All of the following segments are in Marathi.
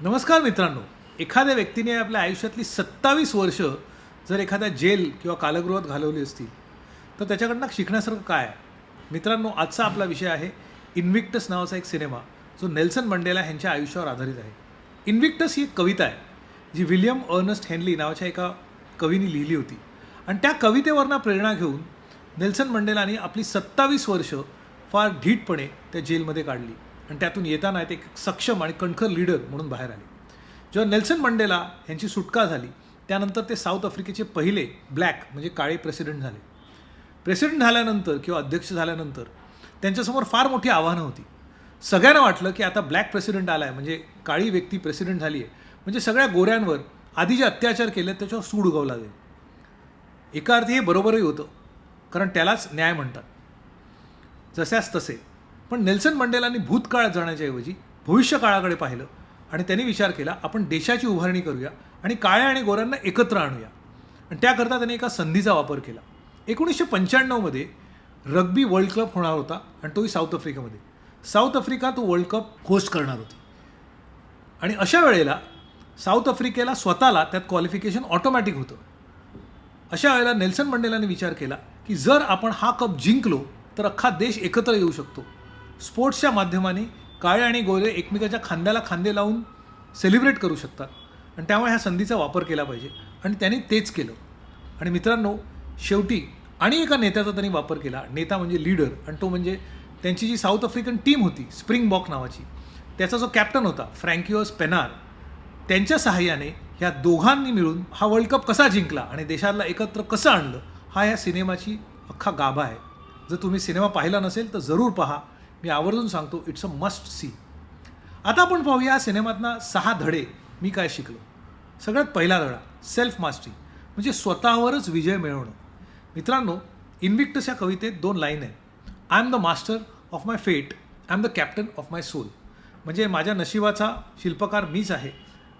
नमस्कार मित्रांनो. एखाद्या व्यक्तीने आपल्या आयुष्यातली सत्तावीस वर्ष जर एखाद्या जेल किंवा कालगृहात घालवली असतील तर त्याच्याकडनं शिकण्यासारखं काय आहे? मित्रांनो आजचा आपला विषय आहे इन्व्हिक्टस नावाचा एक सिनेमा जो नेल्सन मंडेला ह्यांच्या आयुष्यावर आधारित आहे. इन्व्हिक्टस ही एक कविता आहे जी विलियम अर्नस्ट हेनली नावाच्या एका कवीने लिहिली होती. आणि त्या कवितेवरनं प्रेरणा घेऊन नेल्सन मंडेलाने आपली सत्तावीस वर्ष फार धीटपणे त्या जेलमध्ये काढली. आणि त्यातून येताना ते एक सक्षम आणि कणखर लीडर म्हणून बाहेर आले. जेव्हा नेल्सन मंडेला यांची सुटका झाली त्यानंतर ते साऊथ आफ्रिकेचे पहिले ब्लॅक म्हणजे काळे प्रेसिडेंट झाले. प्रेसिडेंट झाल्यानंतर किंवा अध्यक्ष झाल्यानंतर त्यांच्यासमोर फार मोठी आव्हानं होती. सगळ्यांना वाटलं की आता ब्लॅक प्रेसिडेंट आला आहे म्हणजे काळी व्यक्ती प्रेसिडेंट झाली आहे म्हणजे सगळ्या गोऱ्यांवर आधी जे अत्याचार केले त्याच्यावर सूड उगवला जाईल. एका अर्थी हे बरोबरही होतं कारण त्यालाच न्याय म्हणतात. जशास तसे पण नेल्सन मंडेलांनी भूतकाळात जाण्याच्या ऐवजी भविष्यकाळाकडे पाहिलं आणि त्यांनी विचार केला आपण देशाची उभारणी करूया आणि काळ्या आणि गोऱ्यांना एकत्र आणूया. आणि त्याकरता त्यांनी एका संधीचा वापर केला. एकोणीसशे पंच्याण्णवमध्ये रग्बी वर्ल्ड कप होणार होता आणि तोही साऊथ आफ्रिकेमध्ये. साऊथ आफ्रिका तो वर्ल्ड कप होस्ट करणार होती. आणि अशा वेळेला साऊथ आफ्रिकेला स्वतःला त्यात क्वालिफिकेशन ऑटोमॅटिक होतं. अशा वेळेला नेल्सन मंडेलांनी विचार केला की जर आपण हा कप जिंकलो तर अख्खा देश एकत्र येऊ शकतो. स्पोर्ट्सच्या माध्यमाने काळे आणि गोरे एकमेकाच्या खांद्याला खांदे लावून सेलिब्रेट करू शकतात. आणि त्यामुळे ह्या संधीचा वापर केला पाहिजे. आणि त्यांनी तेच केलं. आणि मित्रांनो शेवटी आणि एका नेत्याचा त्यांनी वापर केला. नेता म्हणजे लीडर. आणि तो म्हणजे त्यांची जी साऊथ आफ्रिकन टीम होती स्प्रिंग बॉक नावाची त्याचा जो कॅप्टन होता फ्रँकिओस पेनार त्यांच्या सहाय्याने ह्या दोघांनी मिळून हा वर्ल्ड कप कसा जिंकला आणि देशाला एकत्र कसं आणलं हा या सिनेमाची अख्खा गाभा आहे. जर तुम्ही सिनेमा पाहिला नसेल तर जरूर पहा. मी आवर्जून सांगतो इट्स अ मस्ट सी आता आपण पाहूया या सिनेमातनं सहा धडे मी काय शिकलो. सगळ्यात पहिला धडा सेल्फ मास्टरी म्हणजे स्वतःवरच विजय मिळवणं. मित्रांनो इन्व्हिक्टस या कवितेत दोन लाईन आहेत. I am the master of my fate I am the captain of my soul म्हणजे माझ्या नशिबाचा शिल्पकार मीच आहे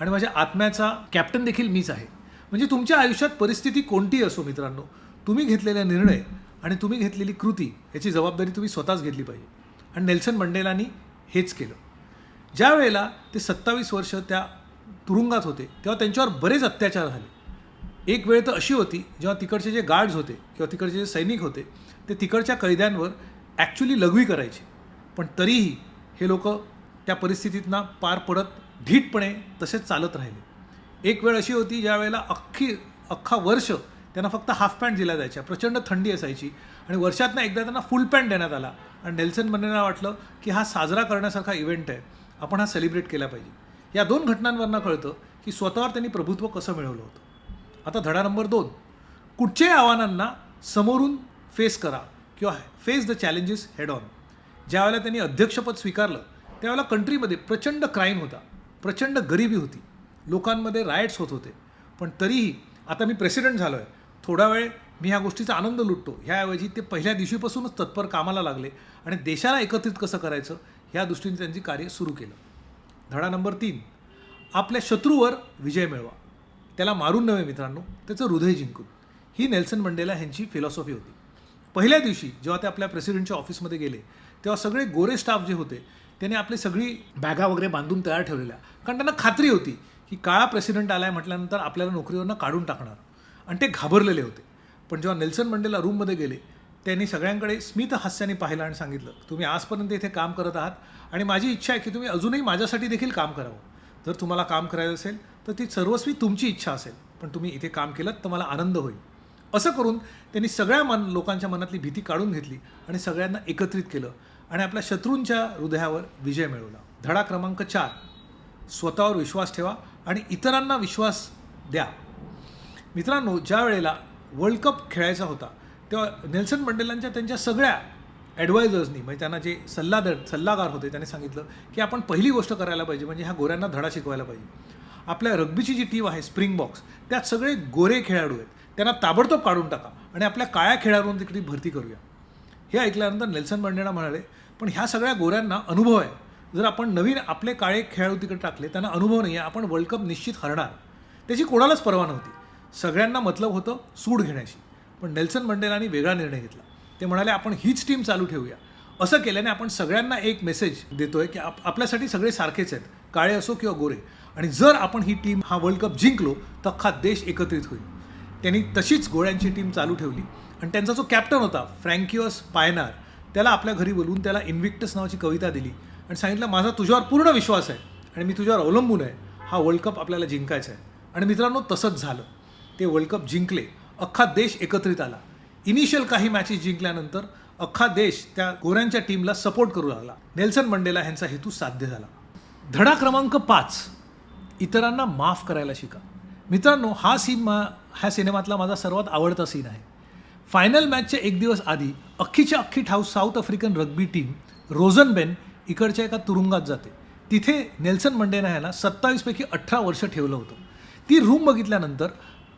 आणि माझ्या आत्म्याचा कॅप्टन देखील मीच आहे. म्हणजे तुमच्या आयुष्यात परिस्थिती कोणतीही असो मित्रांनो तुम्ही घेतलेला निर्णय आणि तुम्ही घेतलेली कृती याची जबाबदारी तुम्ही स्वतःच घेतली पाहिजे. आणि नेल्सन मंडेलानी हेच केलं. ज्या वेळेला ते सत्तावीस वर्ष त्या तुरुंगात होते तेव्हा त्यांच्यावर बरेच अत्याचार झाले. एक वेळ तर अशी होती जेव्हा तिकडचे जे गार्ड्स होते किंवा तिकडचे जे सैनिक होते ते तिकडच्या कैद्यांवर ॲक्च्युली लघवी करायचे. पण तरीही हे लोक त्या परिस्थितीतना पार पडत धीटपणे तसेच चालत राहिले. एक वेळ अशी होती ज्या वेळेला अख्खी अख्खा वर्ष त्यांना फक्त हाफ पॅन्ट दिला जायच्या प्रचंड थंडी असायची आणि वर्षातनं एकदा त्यांना फुल पॅन्ट देण्यात आला. आणि नेल्सन मंडेला वाटलं की हा साजरा करण्यासारखा इव्हेंट आहे. आपण हा सेलिब्रेट केला पाहिजे. या दोन घटनांवरनं कळतं की स्वतःवर त्यांनी प्रभुत्व कसं मिळवलं होतं. आता धडा नंबर दोन. कुठच्याही आव्हानांना समोरून फेस करा किंवा face the challenges head on ज्यावेळेला त्यांनी अध्यक्षपद स्वीकारलं त्यावेळेला कंट्रीमध्ये प्रचंड क्राईम होता. प्रचंड गरिबी होती. लोकांमध्ये रायट्स होत होते. पण तरीही आता मी प्रेसिडेंट झालो आहे थोडा वेळ मी ह्या गोष्टीचा आनंद लुटतो. ह्याऐवजी ते पहिल्या दिवशीपासूनच तत्पर कामाला लागले आणि देशाला एकत्रित कसं करायचं ह्या दृष्टीने त्यांची कार्य सुरू केलं. धडा नंबर तीन आपल्या शत्रूवर विजय मिळवा. त्याला मारून नव्हे मित्रांनो त्याचं हृदय जिंकून. ही नेल्सन मंडेला ह्यांची फिलॉसॉफी होती. पहिल्या दिवशी जेव्हा ते आपल्या प्रेसिडेंटच्या ऑफिसमध्ये गेले तेव्हा सगळे गोरे स्टाफ जे होते त्यांनी आपली सगळी बॅगा वगैरे बांधून तयार ठेवलेल्या. कारण त्यांना खात्री होती की काळा प्रेसिडेंट आलाय म्हटल्यानंतर आपल्याला नोकरीवरनं काढून टाकणार. आणि ते घाबरलेले होते. पण जेव्हा नेल्सन मंडेला रूममध्ये गेले त्यांनी सगळ्यांकडे स्मित हास्याने पाहिलं आणि सांगितलं तुम्ही आजपर्यंत इथे काम करत आहात आणि माझी इच्छा आहे की तुम्ही अजूनही माझ्यासाठी देखील काम करावं. जर तुम्हाला काम करायचं असेल तर ती सर्वस्वी तुमची इच्छा असेल पण तुम्ही इथे काम केलं तर मला आनंद होईल. असं करून त्यांनी सगळ्या मन लोकांच्या मनातली भीती काढून घेतली आणि सगळ्यांना एकत्रित केलं आणि आपल्या शत्रूंच्या हृदयावर विजय मिळवला. धडा क्रमांक चार स्वतःवर विश्वास ठेवा आणि इतरांना विश्वास द्या. मित्रांनो ज्या वेळेला वर्ल्ड कप खेळायचा होता तेव्हा नेल्सन मंडेलांच्या त्यांच्या सगळ्या ॲडवायझर्सनी म्हणजे त्यांना जे सल्लादर सल्लागार होते त्यांनी सांगितलं की आपण पहिली गोष्ट करायला पाहिजे म्हणजे ह्या गोऱ्यांना धडा शिकवायला पाहिजे. आपल्या रग्बीची जी टीम आहे स्प्रिंग बॉक्स त्यात सगळे गोरे खेळाडू आहेत. त्यांना ताबडतोब काढून टाका आणि आपल्या काळ्या खेळाडूंना तिकडे भरती करूया. हे ऐकल्यानंतर नेल्सन मंडेला म्हणाले पण ह्या सगळ्या गोऱ्यांना अनुभव आहे. जर आपण नवीन आपले काळे खेळाडू तिकडे टाकले त्यांना अनुभव नाही आहे आपण वर्ल्ड कप निश्चित हरणार. त्याची कोणालाच पर्वा नव्हती. सगळ्यांना मतलब होतं सूड घेण्याशी. पण नेल्सन मंडेलांनी वेगळा निर्णय घेतला. ते म्हणाले आपण हीच टीम चालू ठेवूया. असं केल्याने आपण सगळ्यांना एक मेसेज देतोय की आप आपल्यासाठी सगळे सारखेच आहेत काळे असो किंवा गोरे. आणि जर आपण ही टीम हा वर्ल्ड कप जिंकलो तर अख्खा देश एकत्रित होईल. त्यांनी तशीच गोळ्यांची टीम चालू ठेवली. आणि त्यांचा जो कॅप्टन होता फ्रँकिओस पायनार त्याला आपल्या घरी बोलवून त्याला इन्व्हिक्टस नावाची कविता दिली. आणि सांगितलं माझा तुझ्यावर पूर्ण विश्वास आहे आणि मी तुझ्यावर अवलंबून आहे. हा वर्ल्ड कप आपल्याला जिंकायचा आहे. आणि मित्रांनो तसंच झालं. ते वर्ल्ड कप जिंकले अख्खा देश एकत्रित आला. इनिशियल काही मॅचेस जिंकल्यानंतर अख्खा देश त्या गोऱ्यांच्या टीमला सपोर्ट करू लागला. नेल्सन मंडेला यांचा हेतू साध्य झाला. धडा क्रमांक पाच. इतरांना माफ करायला शिका. मित्रांनो हा सीन मा ह्या सिनेमातला माझा सर्वात आवडता सीन आहे. फायनल मॅचच्या एक दिवस आधी अख्खीच्या अख्खी ठाऊ साऊथ आफ्रिकन रग्बी टीम रोझनबेन इकडच्या एका तुरुंगात जाते. तिथे नेल्सन मंडेना ह्याला सत्तावीसपैकी अठरा वर्ष ठेवलं होतं. ती रूम बघितल्यानंतर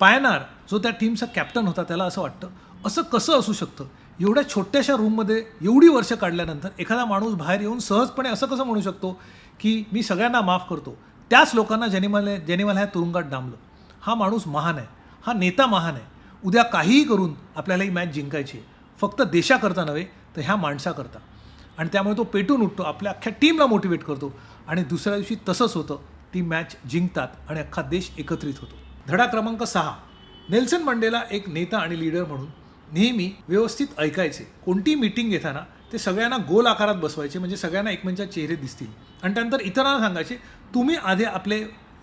पायनार जो त्या टीमचा कॅप्टन होता त्याला असं वाटतं असं कसं असू शकतं? एवढ्या छोट्याशा रूममध्ये एवढी वर्ष काढल्यानंतर एखादा माणूस बाहेर येऊन सहजपणे असं कसं म्हणू शकतो की मी सगळ्यांना माफ करतो? त्याच लोकांना जेनिमाला मला मला ह्या तुरुंगात डांबलं. हा माणूस महान आहे. हा नेता महान आहे. उद्या काहीही करून आपल्याला ही मॅच जिंकायची आहे. फक्त देशाकरता नव्हे तर ह्या माणसाकरता. आणि त्यामुळे तो पेटून उठतो आपल्या अख्ख्या टीमला मोटिवेट करतो. आणि दुसऱ्या दिवशी तसंच होतं ती मॅच जिंकतात आणि अख्खा देश एकत्रित होतो. धडा क्रमांक सहा. नेल्सन मंडेला एक नेता आणि लीडर म्हणून नेहमी व्यवस्थित ऐकायचे. कोणती मीटिंग घेताना ते सगळ्यांना गोल आकारात बसवायचे म्हणजे सगळ्यांना एकमेकांच्या चेहरे दिसतील. आणि त्यानंतर इतरांना सांगायचे तुम्ही आधी आपले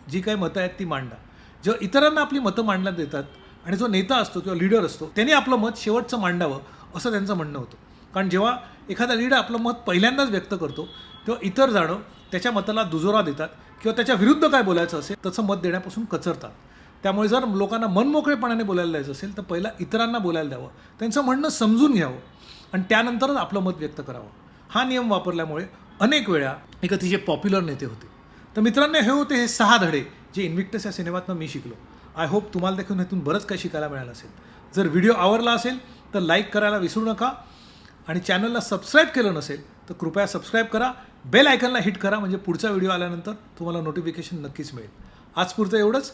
जी काही मतं आहेत ती मांडा. जेव्हा इतरांना आपली मतं मांडण्यात देतात आणि जो नेता असतो किंवा लीडर असतो त्याने आपलं मत शेवटचं मांडावं असं त्यांचं म्हणणं होतं. कारण जेव्हा एखादा लीडर आपलं मत पहिल्यांदाच व्यक्त करतो तेव्हा इतर जाणं त्याच्या मताला दुजोरा देतात किंवा त्याच्या विरुद्ध काय बोलायचं असेल तसं मत देण्यापासून कचरतात. त्यामुळे जर लोकांना मनमोकळेपणाने बोलायला द्यायचं असेल तर पहिला इतरांना बोलायला द्यावं. त्यांचं म्हणणं समजून घ्यावं आणि त्यानंतरच आपलं मत व्यक्त करावं. हा नियम वापरल्यामुळे अनेक वेळा एक अतिशय पॉप्युलर नेते होते. तर मित्रांनो हे होते हे सहा धडे जे इन्व्हिक्टस या सिनेमातनं मी शिकलो. आय होप तुम्हाला देखील ह्यातून बरंच काही शिकायला मिळालं असेल. जर व्हिडिओ आवडला असेल तर लाईक करायला विसरू नका आणि चॅनलला सबस्क्राईब केलं नसेल तर कृपया सबस्क्राईब करा. बेल आयकनला हिट करा म्हणजे पुढचा व्हिडिओ आल्यानंतर तुम्हाला नोटिफिकेशन नक्कीच मिळेल. आजपुरतं एवढंच.